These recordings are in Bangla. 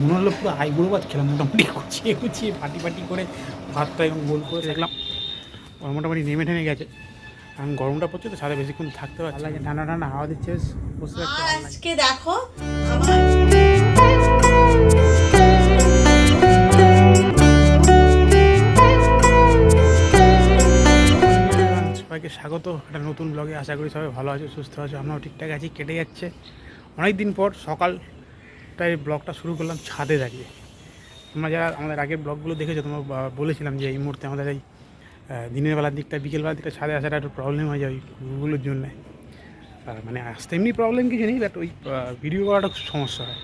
মনে হলো পুরো আইবুড়ো ভাত খেলাম মোটামুটি কুচিয়ে কুচিয়ে ফাটি ফাটি করে ভাতটা এবং গোল করে দেখলাম ওর মোটামুটি নেমে টেনে গেছে। কারণ গরমটা পড়ছে তো সারা বেশিক্ষণ থাকতে পারছে লাগে ঠান্ডা ঠান্ডা হাওয়া দিচ্ছে বসে আজকে দেখো সবাইকে স্বাগত একটা নতুন ব্লগে আশা করি সবাই ভালো আছে সুস্থ আছে আমরাও ঠিকঠাক আছি কেটে যাচ্ছে। অনেক দিন পর সকালটায় ব্লগটা শুরু করলাম ছাদে দাঁড়িয়ে। তোমরা যারা আমাদের আগের ব্লগগুলো দেখেছ, তোমরা বলেছিলাম যে এই মুহূর্তে আমাদের এই দিনের বেলার দিকটা বিকেলবেলার দিকটা ছাদে আসাটা একটু প্রবলেম হয়ে যায় ওই কুকুরগুলোর জন্য। মানে আসতে এমনি প্রবলেম কিছু নেই বাট ওই ভিডিও করাটা খুব সমস্যা হয়।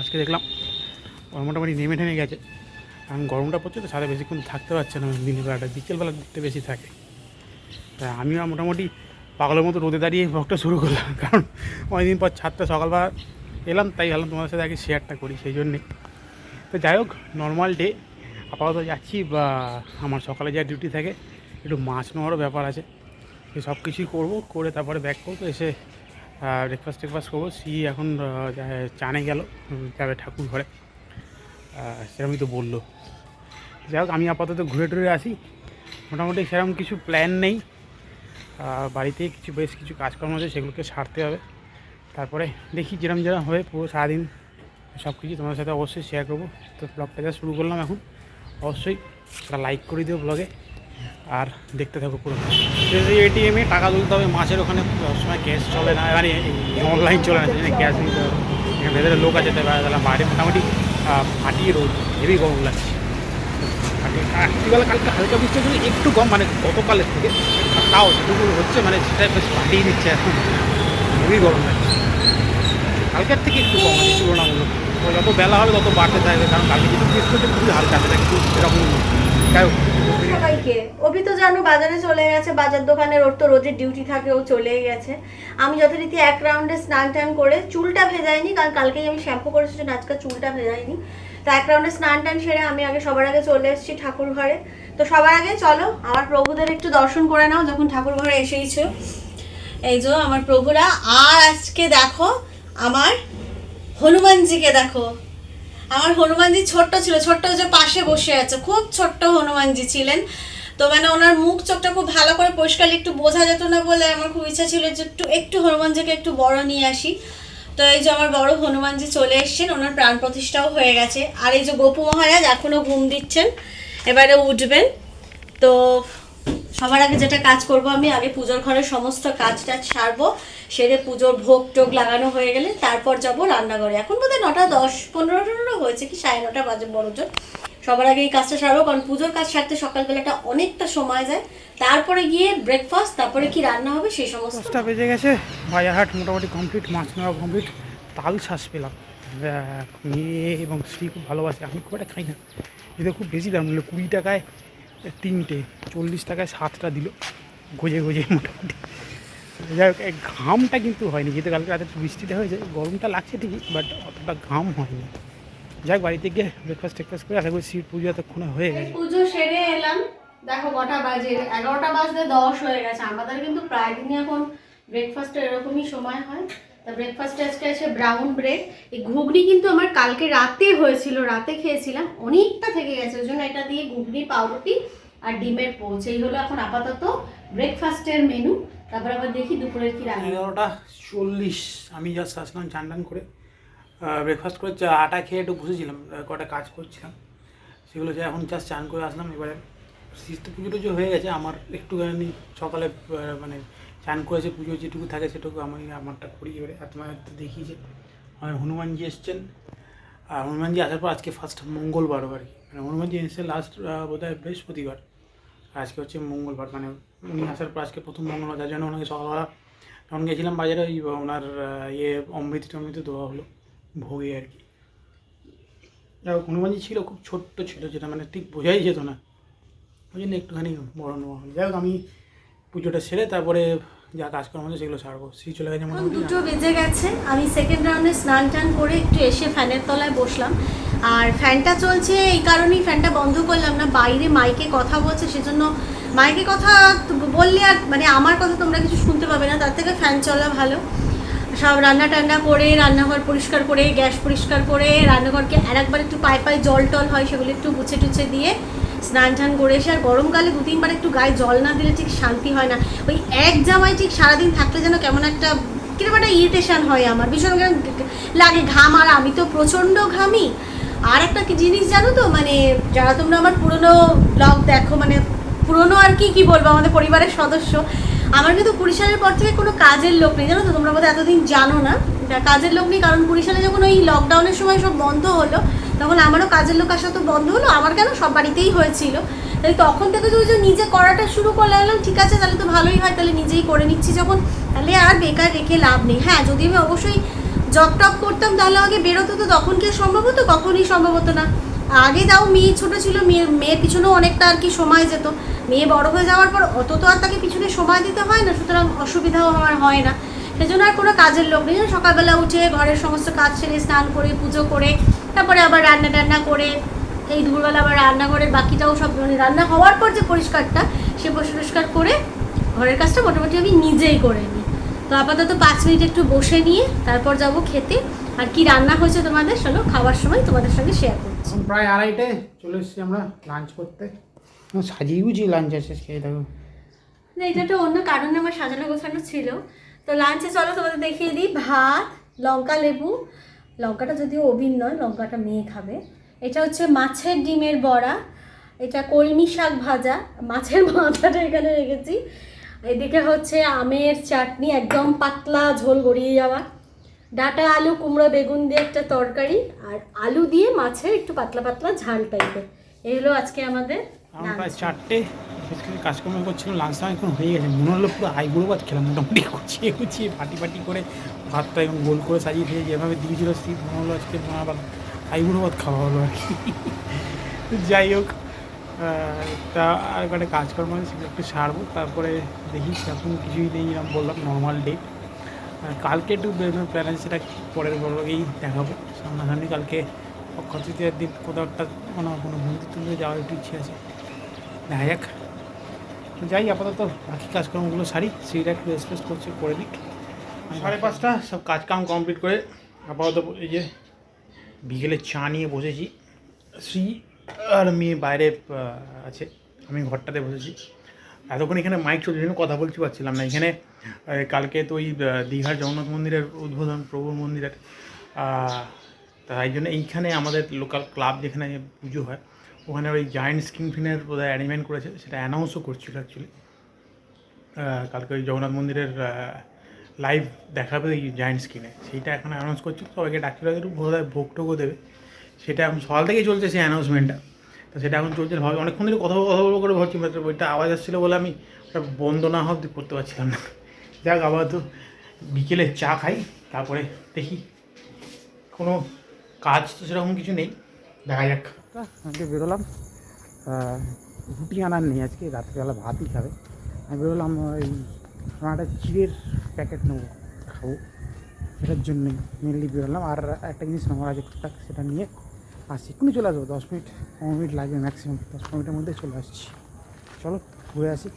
আজকে দেখলাম মোটামুটি নেমে টেনে গেছে। কারণ গরমটা পড়ছে তো সাথে বেশিক্ষণ থাকতে পারছে না, দিনের বেলাটা বিকেলবেলার দিকটা বেশি থাকে। তা আমিও মোটামুটি পাগলের মতো রোদে দাঁড়িয়ে ব্লগটা শুরু করলাম। কারণ অনেকদিন পর ছাদটা সকালবেলা এলাম, তাই ভাবলাম তোমাদের সাথে আগে শেয়ারটা করি সেই জন্যে। তো যাই হোক নর্মাল ডে আপাতত যাচ্ছি, বা আমার সকালে যা ডিউটি থাকে, একটু মাছ নেওয়ারও ব্যাপার আছে। সব কিছুই করব, করে তারপরে ব্যাক করব, এসে ব্রেকফাস্ট টেকফাস্ট করব। সি এখন চানে গেল, যাবে ঠাকুর ঘরে। সেরকমই তো বলল। যাই হোক, আমি আপাতত ঘুরে টুরে আসি। মোটামুটি সেরকম কিছু প্ল্যান নেই। বাড়িতে কিছু বেশ কিছু কাজকর্ম আছে, সেগুলোকে সারতে হবে। তারপরে দেখি যেরম যেরম হবে, পুরো সারাদিন সব কিছু তোমার সাথে অবশ্যই শেয়ার করব। তো ব্লগটা যা শুরু করলাম এখন, অবশ্যই একটা লাইক করে দিও ব্লগে আর দেখতে থাকো পুরো। এটিএমে টাকা তুলতে হবে, মাছের ওখানে সবসময় ক্যাশ চলে না মানে অনলাইন চলে না সেখানে ক্যাশ নিতে হবে। ভেতরে লোক আছে তাই তাহলে বাইরে মোটামুটি ফাটিয়ে রোদ হেভি গরম লাগছে। রাত্রিবেলা কালকে হালকা বৃষ্টি হয়েছিল, একটু কম মানে গতকালের থেকে। তাও যেটুকু হচ্ছে মানে সেটা বেশ ফাটিয়ে নিচ্ছে এখন। হেভি গরম লাগছে। কালকের থেকে একটু কম আছে তুলনামূলক। তো যত বেলা হবে, তত বাড়তে থাকবে, কারণ কালকে যেটুকু বৃষ্টি হচ্ছে, খুবই হালকা সেটা কিন্তু এরকম যাই সবাইকে, অভি তো জানো, বাজারে চলে গেছে, বাজার দোকানের ওর তো রোজের ডিউটি থাকে, ও চলে গেছে। আমি যথারীতি এক রাউন্ডে স্নান টান করে চুলটা ভেজাইনি, কারণ কালকেই আমি শ্যাম্পু করেছি আজকে চুলটা ভেজাইনি। তো এক স্নান টান সেরে আমি আগে সবার আগে চলে এসেছি ঠাকুর ঘরে। তো সবার আগে চলো, আমার প্রভুদের একটু দর্শন করে নাও, যখন ঠাকুর ঘরে এসেইছো। এই যে আমার প্রভুরা, আর আজকে দেখো আমার হনুমানজিকে দেখো। আমার হনুমানজি ছোট্ট ছিল, ছোট্ট যে পাশে বসে আছে, খুব ছোট্ট হনুমানজি ছিলেন। তো মানে ওনার মুখ চোখটা খুব ভালো করে পরিষ্কার, একটু বোঝা যেত না বলে আমার খুব ইচ্ছা ছিল যে একটু একটু হনুমানজিকে একটু বড় নিয়ে আসি। তো এই যে আমার বড় হনুমানজি চলে এসছেন, ওনার প্রাণ প্রতিষ্ঠাও হয়ে গেছে। আর এই যে গোপু মহারাজ এখনও ঘুম দিচ্ছেন, এবারে উঠবেন। তো সবার আগে যেটা কাজ করব আমি, আগে পুজোর ঘরের সমস্ত কাজ টাজ সারবো, সেরে পুজোর ভোগ টোগ লাগানো হয়ে গেলে তারপর যাব রান্নাঘরে। এখন বোধহয় নটা দশ, পনেরো টনেরো হয়েছে কি, সাড়ে নটা বাজে বড় জোর সবার আগে এই কাজটা সারবো কারণ পুজোর কাজ সারতে সকালবেলাটা অনেকটা সময় যায়। তারপরে গিয়ে ব্রেকফাস্ট তারপরে কি রান্না হবে সেই সমস্ত। দশটা বেজে গেছে, বাজারহাট মোটামুটি কমপ্লিট মাছ নেওয়া কমপ্লিট তাল শ্বাস পেলাম। মেয়ে এবং স্ত্রী খুব ভালোবাসে, আমি খুব একটা খাই না। এটা খুব বেশি দাম নিল, কুড়ি টাকায় তিনটে, চল্লিশ টাকায় সাতটা দিল, গজে গজে মোটামুটি। যাই হোক ঘামটা কিন্তু হয়নি, যেহেতু কালকে রাতে বৃষ্টিটা হয়েছে, গরমটা লাগছে ঠিকই বাট অতটা ঘাম হয়নি। যাক বাড়িতে গিয়ে ব্রেকফাস্ট টেকফাস্ট করে আশা করি শিব পুজো এতক্ষণে হয়ে গেছে। পুজো সেরে এলাম। দেখো কটা বাজে এগারোটা বাজতে দশ হয়ে গেছে। আমাদের কিন্তু প্রায় দিনই এখন ব্রেকফাস্টের এরকমই সময় হয়। তা ব্রেকফাস্টে আজকে আছে ব্রাউন ব্রেড এই ঘুগনি কিন্তু আমার কালকে রাতে হয়েছিল রাতে খেয়েছিলাম। অনেকটা থেকে গেছে ওই জন্য এটা দিয়ে ঘুগনি পাউরুটি আর ডিমের পোচ। এই হলো এখন আপাতত ব্রেকফাস্টের মেনু তারপর আবার দেখি দুপুরের কি রান্না। এগারোটা চল্লিশ। আমি জাস্ট আসলাম চান করে। ব্রেকফাস্ট করে চা- আটা খেয়ে একটু বসেছিলাম কটা কাজ করছিলাম। সেগুলো যে এখন জাস্ট চান করে আসলাম, এবারে শিস্ত পুজো টুজো হয়ে গেছে, আমার একটুখানি সকালে মানে চান করেছে পুজো যেটুকু থাকে সেটুকু আমি আমারটা করি। এবারে আর তোমার তো দেখি যে আমার হনুমানজি এসছেন। আর হনুমানজি আসার পর আজকে ফার্স্ট মঙ্গলবার আর কি। মানে হনুমানজি এসে লাস্ট বোধ হয় বৃহস্পতিবার। আজকে হচ্ছে মঙ্গলবার মানে উনি আসার পর আজকে প্রথম মঙ্গলবার, যার জন্য ওনাকে সকালবেলা যখন গেছিলাম বাজারে, ওই ওনার ইয়ে অমৃত টমৃত দেওয়া হলো। ভোগে আর কি। যাই হোক হনুমানজি ছিল খুব ছোট্ট ছিল যেটা মানে ঠিক বোঝাই যেত না। ওই জন্য একটুখানি বড় নেওয়া হলো যাই হোক আমি পুজোটা সেরে তারপরে যা কাজকর্ম আছে সেগুলো সারবো। সেই চলে গেছে এখন দুটো বেজে গেছে। আমি সেকেন্ড রাউন্ডে স্নান টান করে একটু এসে ফ্যানের তলায় বসলাম। আর ফ্যানটা চলছে এই কারণেই ফ্যানটা বন্ধ করলাম না। বাইরে মাইকে কথা বলছে সেজন্য মাইকে কথা বললে আর মানে আমার কথা তোমরা কিছু শুনতে পাবে না। তার থেকে ফ্যান চলা ভালো। সব রান্না টান্না করে, রান্নাঘর পরিষ্কার করে, গ্যাস পরিষ্কার করে, রান্নাঘরকে আর একবার একটু পায়ে পায়ে জল টল হয় সেগুলো একটু মুছে টুছে দিয়ে স্নান টান করে এসে, আর গরমকালে দু তিনবার একটু গায়ে জল না দিলে ঠিক শান্তি হয় না। ওই এক জামাই ঠিক সারাদিন থাকলে যেন কেমন একটা কীরকম একটা ইরিটেশন হয় আমার। ভীষণ লাগে ঘাম, আর আমি তো প্রচণ্ড ঘামি। আর একটা কি জিনিস জানো তো মানে যারা তোমরা আমার পুরনো ব্লগ দেখো মানে পুরনো আর কি কি বলব? আমাদের পরিবারের সদস্য আমার কিন্তু কুড়ি সালের পর থেকে কোনো কাজের লোক নেই, জানো তো? তোমরা বোধহয় এতদিন জানো না। কাজের লোক নেই, কারণ কুড়ি সালে যখন ওই লকডাউনের সময় সব বন্ধ হলো, তখন আমারও কাজের লোক আসা তো বন্ধ হলো, আমার কেন? সব বাড়িতেই হয়েছিল। তাই তখন থেকে যে নিজে করাটা শুরু করলে গেলাম, ঠিক আছে, তাহলে তো ভালোই হয়, তাহলে নিজেই করে নিচ্ছি যখন, তাহলে আর বেকার রেখে লাভ নেই। হ্যাঁ যদি আমি অবশ্যই জব টপ করতাম, তাহলে আগে বেরোতো তো, তখন কি সম্ভব হতো? কখনই সম্ভব হতো না। আগে তাও মেয়ে ছোটো ছিল মেয়ের মেয়ের পিছনেও অনেকটা আর কি সময় যেত। মেয়ে বড় হয়ে যাওয়ার পর অত তো আর তাকে পিছনে সময় দিতে হয় না, সুতরাং অসুবিধাও আমার হয় না। সেজন্য আর কোনো কাজের লোক নেই। সকালবেলা উঠে ঘরের সমস্ত কাজ সেরে স্নান করে, পুজো করে, তারপরে আবার রান্না টান্না করে, এই দুপুরবেলা আবার রান্নাঘরের বাকিটাও সব মানে রান্না হওয়ার পর যে পরিষ্কারটা, সে পরিষ্কার করে ঘরের কাজটা মোটামুটি আমি নিজেই করে নিই। তো আপাতত পাঁচ মিনিট একটু বসে নিয়ে তারপর যাব খেতে। আর কি রান্না হয়েছে তোমাদের, চলো খাওয়ার সময় তোমাদের সঙ্গে শেয়ার করছি। প্রায় আড়াইটে চলে এসেছি আমরা লাঞ্চ করতে। সাজিয়ে গুছিয়ে লাঞ্চ আছে খেয়ে দেখো। না, এটা একটা অন্য কারণে আমার সাজানো গোছানো ছিল। তো লাঞ্চে চলো, তোমাদের দেখিয়ে দিই। ভাত, লঙ্কা, লেবু। লঙ্কাটা যদিও অভিন নয়, লঙ্কাটা মেয়ে খাবে। এটা হচ্ছে মাছের ডিমের বড়া। এটা কলমি শাক ভাজা। মাছের মাথাটা এখানে রেখেছি। এদিকে হচ্ছে আমের চাটনি, একদম পাতলা ঝোল গড়িয়ে যাওয়া। ডাটা, আলু, কুমড়ো, বেগুন দিয়ে একটা তরকারি। আর আলু দিয়ে মাছের একটু পাতলা পাতলা ঝাল টাইপের এগুলো আজকে আমাদের আমার প্রায়। চারটে কাজকর্ম করছিলাম লাঞ্চ টাইম এখন হয়ে গেছে। মনে হলো পুরো আইগুলো ভাত খেলাম, মোটামুটি গুছিয়ে গুছিয়ে পাটি পাটি করে ভাতটা এখন গোল করে সাজিয়ে দিয়ে যেভাবে দিয়েছিল স্থির মনে হলো আজকে মনে আবার আইগুলো ভাত খাওয়া হলো আর কি। যাই হোক তা আর একটা কাজকর্ম সেগুলো একটু সারবো, তারপরে দেখি এখন কিছুই নেই এরকম বললাম নর্মাল ডে কালকে একটু বেরোনোর প্ল্যান আছে, সেটা পরের বড়কেই দেখাবো। সামনাসামনি কালকে অক্ষয় তৃতীয়ার দিন কোথাও একটা কোনো কোনো মন্দির টন্দিরে যাওয়ার একটু ইচ্ছে আছে। দেখা যাক যাই, আপাতত বাকি কাজকর্মগুলো সারি সেইটা একটু এক্সপ্রেস করছে, করে দিক সাড়ে পাঁচটা, সব কাজ কাম কমপ্লিট করে আপাতত এই যে বিকেলে চা নিয়ে বসেছি। শ্রী আর মেয়ে বাইরে আছে, আমি ঘরটাতে বসেছি। এতক্ষণ এখানে মাইক চলছে জন্য কথা বলতে পারছিলাম না। এখানে কালকে তো ওই দীঘার জগন্নাথ মন্দিরের উদ্বোধন, প্রভুর মন্দিরের তাই জন্য এইখানে আমাদের লোকাল ক্লাব যেখানে পুজো হয় ওখানে ওই জায়েন্ট স্ক্রিন ফিনের বোধহয় অ্যারেঞ্জমেন্ট করেছে, সেটা অ্যানাউন্সও করছিল অ্যাকচুয়ালি কালকে ওই জগন্নাথ মন্দিরের লাইভ দেখাবে ওই জায়েন্ট স্ক্রিনে সেইটা এখন অ্যানাউন্স করছিল সবাইকে ডাকছিল একটু বোধহয় ভোগ টোগও দেবে। সেটা এখন সকাল থেকেই চলছে সেই অ্যানাউন্সমেন্টটা তো সেটা এখন চলছে ভাবে অনেকক্ষণ ধরে কথা কথা বলব করে ভাবছি but ওইটা আওয়াজ আসছিল বলে আমি ওটা বন্ধ না অব্দি করতে পারছিলাম না। যাক আবার তো বিকেলে চা খাই, তারপরে দেখি। কোনো কাজ তো সেরকম কিছু নেই। দেখা যাক। আজকে বেরোলাম। রুটি আনার নেই আজকে রাত্রিবেলা ভাতই খাবে। আমি বেরোলাম ওই আমার একটা চিড়ের প্যাকেট নেব খাব। সেটার জন্যই মেনলি বেরোলাম। আর একটা জিনিস নেওয়ার আছে টুকটাক সেটা নিয়ে আসছি এক্ষুনি চলে আসব দশ মিনিট পনেরো মিনিট লাগবে ম্যাক্সিমাম দশ পনেরো মিনিটের মধ্যে চলে আসছি। চলো ঘুরে আসি।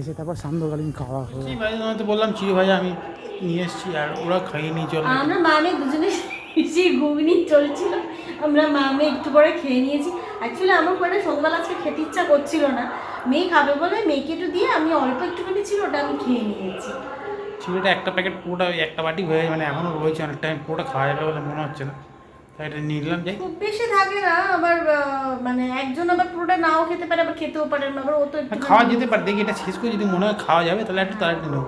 এসে তারপর সান্ধ্যকালীন খাওয়া হবে। তো বললাম চিড়ে ভাজা আমি নিয়ে এসেছি আর ওরা খাইয়ে নিয়ে চলে আমরা মামে দুজনে ঘুগনি চলছিল। আমরা মামে একটু পরে খেয়ে নিয়েছি। অ্যাকচুয়ালি আমার পরে সন্ধ্যাবেলা আজকে খেতে ইচ্ছা করছিল না। মেয়ে খাবে বলে মেয়েকে একটু দিয়ে আমি অল্প একটুখানি ছিল ওটা আমি খেয়ে নিয়েছি। চিড়েটা একটা প্যাকেট পুরোটা ওই একটা বাটি হয়ে মানে এখনও রয়েছে অনেক টাইম পুরোটা খাওয়া যাবে বলে মনে হচ্ছে না। তাই এটা নিলাম যাই খুব বেশি থাকে না আবার মানে একজন আবার পুরোটা নাও খেতে পারে আবার খেতেও পারে না আবার ও তো খাওয়া যেতে পারে দেখি এটা শেষ করে যদি মনে হয় খাওয়া যাবে তাহলে একটু তাড়াতাড়ি নেব।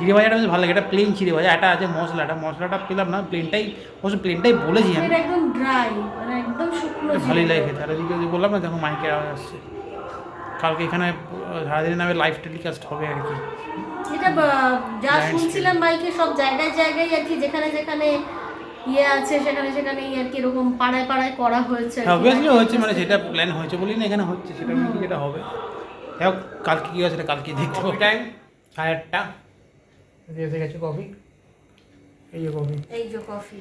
চিড়ে ভাজাটা বেশ ভালো লাগে এটা প্লেন চিড়ে ভাজা এটা আছে মশলাটা মশলাটা পেলাম না প্লেনটাই অবশ্য প্লেনটাই বলেছি আমি। একদম ড্রাই মানে একদম শুকনো ভালোই লাগে খেতে আর ওদিকে যদি বললাম না দেখো মাইকের আওয়াজ আসছে। কালকে এখানে সারাদিনের নামে লাইভ টেলিকাস্ট হবে আর কি। এটা যা শুনছিলাম বাইকে সব জায়গায় জায়গায় আর কি যেখানে যেখানে ইয়ে আছে সেখানে সেখানে আর কি এরকম পাড়ায় পাড়ায় করা হয়েছে অবভিয়াসলি হচ্ছে মানে সেটা প্ল্যান হয়েছে বলেই না এখানে হচ্ছে সেটা যেটা হবে। যাই হোক কালকে কী হয় সেটা কালকে দেখতে হবে। টাইম সাড়ে আটটা। যে গেছে কফি। এই যে কফি। এই যে কফি।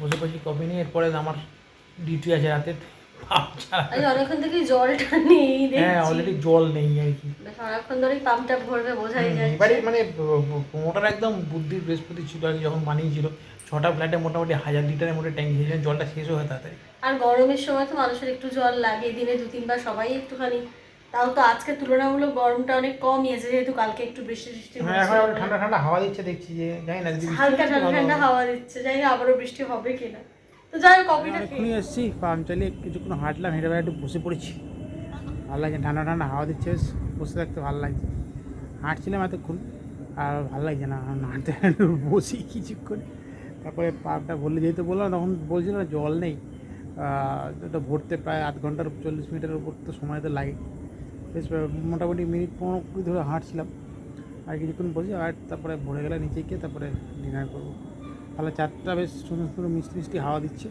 বসে বসে কফি নিয়ে এরপরে আমার ডিউটি আছে রাতে। অনেকক্ষণ থেকে জলটা নেই হ্যাঁ অলরেডি জল নেই আর কি। সারাক্ষণ ধরেই পাম্পটা ভরবে বোঝাই যাচ্ছে। এবারে মানে মোটর একদম বুদ্ধির বৃহস্পতি ছিল আর যখন বানিয়েছিল। ছটা ফ্ল্যাটে মোটামুটি হাজার লিটারের মধ্যে ট্যাঙ্কি যায় জলটা শেষও হয় তাড়াতাড়ি। আর গরমের সময় তো মানুষের একটু জল লাগে দিনে দু তিনবার সবাই একটুখানি তাও তো আজকে তুলনামূলক গরমটা অনেক কমই আছে যেহেতু কালকে একটু বৃষ্টি বৃষ্টি হ্যাঁ এখন ঠান্ডা ঠান্ডা হাওয়া দিচ্ছে দেখছি যে জানি না হালকা ঠান্ডা ঠান্ডা হাওয়া দিচ্ছে জানি না আবারও বৃষ্টি হবে কিনা। তো যাই হোক কপিটা এক্ষুনি এসেছি পাম্প চালিয়ে কিছুক্ষণ হাঁটলাম হেঁটে বেড়ে একটু বসে পড়েছি। ভালো লাগছে ঠান্ডা ঠান্ডা হাওয়া দিচ্ছে বেশ বসে থাকতে ভালো লাগছে। হাঁটছিলাম এতক্ষণ আর ভালো লাগছে না হাঁটতে বসি কিছুক্ষণ। তারপরে পাম্পটা বললে যেহেতু বললাম তখন বলছিল জল নেই। আহ, ওটা ভরতে প্রায় আধ ঘণ্টার চল্লিশ মিনিটের উপর তো সময় তো লাগে। বেশ মোটামুটি মিনিট পনেরো কুড়ি ধরে হাঁটছিলাম। আর কিছুক্ষণ বসে আর তারপরে ভরে গেলে নিচে গিয়ে, তারপরে ডিনার করব। তাহলে চারটা বেশ সুন্দর সুন্দর মিষ্টি মিষ্টি হাওয়া দিচ্ছে।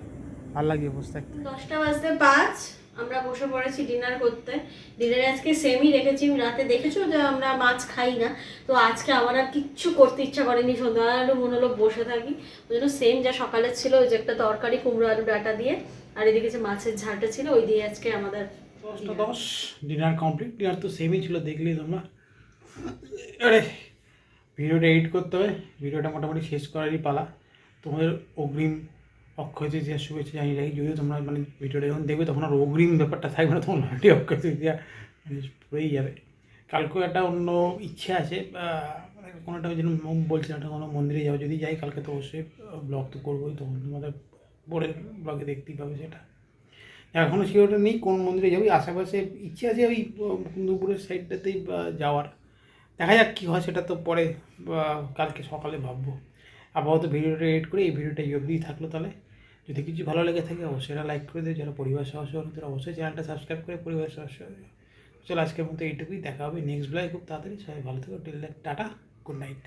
ভালো লাগছে বসে থাকতে। দশটা বাজতে পাঁচ, আমরা বসে পড়েছি ডিনার করতে। ডিনারে আজকে সেমই রেখেছি রাতে দেখেছ যে আমরা মাছ খাই না। তো আজকে আমার আর কিচ্ছু করতে ইচ্ছা করেনি, সন্ধ্যাবেলা একটু মনে হলো বসে থাকি। ওই জন্য সেম যা সকালে ছিল, ওই যে একটা তরকারি, কুমড়ো আলু ডাটা দিয়ে, আর এদিকে যে মাছের ঝালটা ছিল, ওই দিয়ে আজকে আমাদের দশটা দশ ডিনার কমপ্লিট ডিনার তো সেমই ছিল, দেখলেই তোমরা। আরে, ভিডিওটা এডিট করতে হবে, ভিডিওটা মোটামুটি শেষ করারই পালা। তোমাদের অগ্রিম অক্ষয় তৃতীয়া শুভেচ্ছা জানিয়ে রাখি, যদিও তোমরা মানে ভিডিওটা যখন দেখবে তখন আর অগ্রিম ব্যাপারটা থাকবে না, তখন অলরেডি অক্ষয় মানে পড়েই যাবে। কালকেও একটা অন্য ইচ্ছে আছে মানে কোনো একটা যেন বলছি, একটা কোনো মন্দিরে যাব, যদি যাই, কালকে তো অবশ্যই ব্লগ তো করবোই, তখন তোমাদের পরের ব্লগে দেখতেই পাবে সেটা। এখনও সিওরটা নেই কোন মন্দিরে যাব? আশেপাশে ইচ্ছে আছে ওই আহ, দুপুরের সাইডটাতেই যাওয়ার। দেখা যাক কী হয় সেটা তো পরে কালকে সকালে ভাববো। আপাতত ভিডিওটা এডিট করে এই ভিডিওটা এই অবধিই থাকল তাহলে। যদি কিছু ভালো লেগে থাকে অবশ্যই লাইক করে দেবে যারা পরিবার সদস্য হন তারা অবশ্যই চ্যানেলটা সাবস্ক্রাইব করে পরিবার সদস্য হবে চলো আজকের মতো এইটুকুই। দেখা হবে নেক্সট ব্লগে খুব তাড়াতাড়ি। সবাই ভালো থেকো। Till tata. Good night